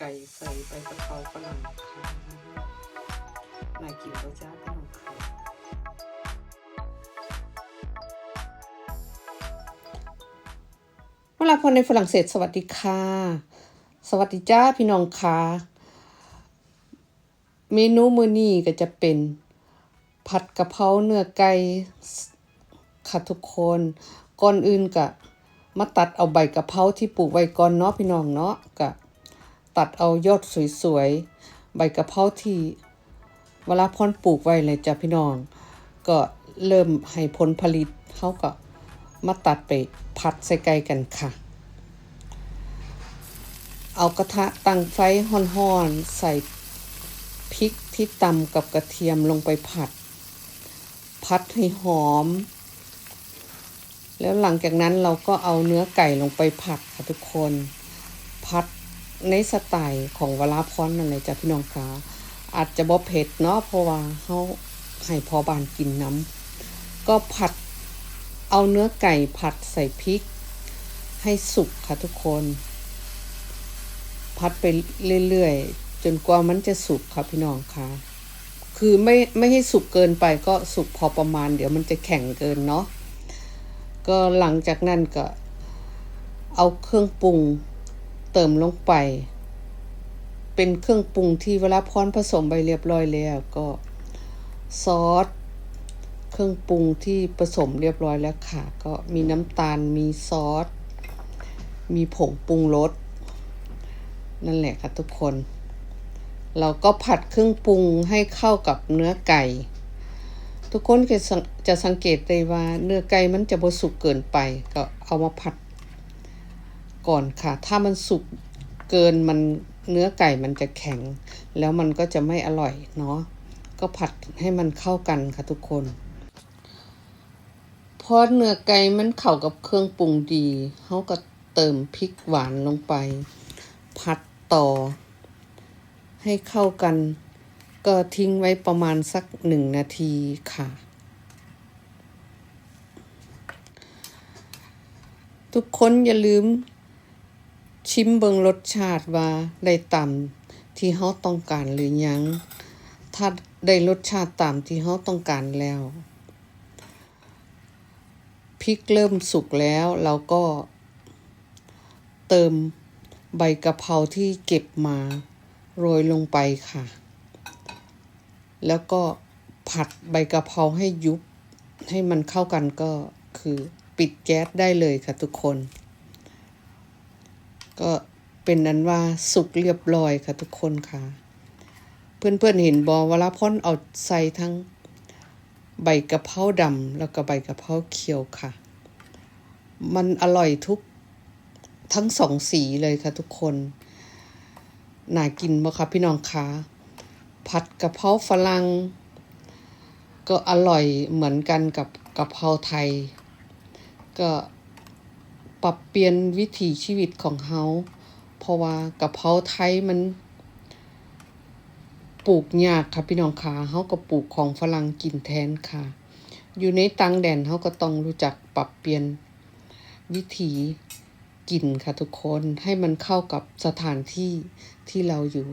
ไก่ใส่ใบกะเพราฝรั่งค่ะน่ากินก็จ้าพี่น้องค่ะเวลาพอในฝรั่งเศสสวัสดีค่ะ สวัสดีจ้าพี่น้องค่ะเมนูมื้อนี้ก็จะเป็นผัดกะเพราเนื้อไก่ค่ะทุกคนก่อนอื่นก็มาตัดเอาใบกะเพราที่ปลูกไว้ก่อนเนาะพี่น้องเนาะก็ ตัดเอายอดสวยๆ ใบกระเพราที่เวลาพ่อนปลูกไว้เลยจ้ะพี่น้อง ก็เริ่มให้ผลผลิตเขาก็มาตัดไปผัดใส่ไก่กันค่ะ เอากระทะตั้งไฟห่อนๆ ใส่พริกที่ตำกับกระเทียมลงไปผัดพัดให้หอม แล้วหลังจากนั้นเราก็เอาเนื้อไก่ลงไปผัดค่ะทุกคนพัด ในสไตล์ของวลาพรนั่นเลยจ้ะพี่น้องคะอาจจะบ่เผ็ดเนาะเพราะว่าเขาให้พอบานกินน้ำก็ผัดเอาเนื้อไก่ผัดใส่พริก ให้สุกค่ะทุกคนพัดไปเรื่อยๆ จนกว่ามันจะสุกค่ะพี่น้องคะคือไม่ไม่ให้สุกเกินไปก็สุกพอประมาณ เดี๋ยวมันจะแข็งเกินเนาะก็หลังจากนั้นก็เอาเครื่องปรุง เติมลงไป เป็นเครื่องปรุงที่เวลาพรผสมไปเรียบร้อยแล้วก็ซอสเครื่องปรุงที่ผสมเรียบร้อยแล้วค่ะ ก็มีน้ำตาลมีซอส มีผงปรุงรสนั่นแหละค่ะทุกคน เราก็ผัดเครื่องปรุงให้เข้ากับเนื้อไก่ ทุกคนจะสังจะสังเกตได้ว่าเนื้อไก่มันจะบสุกเกินไป ก็เอามาผัด ก่อนค่ะ ถ้ามันสุกเกินมันเนื้อไก่มันจะแข็ง แล้วมันก็จะไม่อร่อยเนาะก็ผัดให้มันเข้ากันค่ะทุกคนพอเนื้อไก่มันเข้ากับเครื่องปรุงดีเขาก็เติมพริกหวานลงไป ผัดต่อ ให้เข้ากัน ก็ทิ้งไว้ประมาณสักหนึ่งนาทีค่ะ ทุกคนอย่าลืม ชิมเบิงรสชาติว่าได้ตามที่เขาต้องการหรือยัง ถ้าได้รสชาติตามที่เขาต้องการแล้ว พริกเริ่มสุกแล้วเราก็เติมใบกะเพราที่เก็บมาโรยลงไปค่ะ แล้วก็ผัดใบกะเพราให้ยุบให้มันเข้ากันก็คือปิดแก๊สได้เลยค่ะทุกคน ก็เป็นนั้นว่าสุกเรียบร้อยค่ะทุกคนค่ะ เพื่อนๆเห็นบอวลาพ่นเอาใส่ทั้งใบกะเพราดำแล้วก็ใบกะเพราเขียวค่ะ มันอร่อยทุกทั้งสองสีเลยค่ะทุกคนน่ากินบ่คะพี่น้องคะผัดกะเพราฝรั่งก็อร่อยเหมือนกันกับกะเพราไทย ก็ ปรับเปลี่ยนวิถีชีวิตของเฮาเพราะว่ากะเพราไทยมัน ปลูกยากค่ะพี่น้องคะเฮาก็ปลูกของฝรั่งกินแทนค่ะ อยู่ในตังแดนเฮาก็ต้องรู้จักปรับเปลี่ยนวิถีกินค่ะทุกคนให้มันเข้ากับสถานที่ที่เราอยู่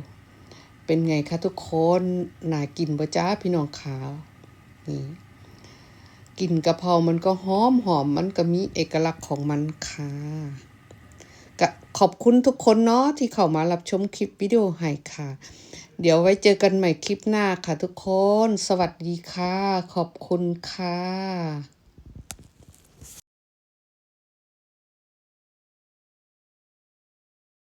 เป็นไงคะทุกคนน่ากินบ่จ้าพี่น้องขาวนี่ กลิ่นกะเพรามันก็หอมหอมมันก็มีเอกลักษณ์ของมันค่ะก็ขอบคุณทุกคนเนาะที่เข้ามารับชมคลิปวิดีโอให้ค่ะ เดี๋ยวไว้เจอกันใหม่คลิปหน้าค่ะทุกคน สวัสดีค่ะ ขอบคุณค่ะ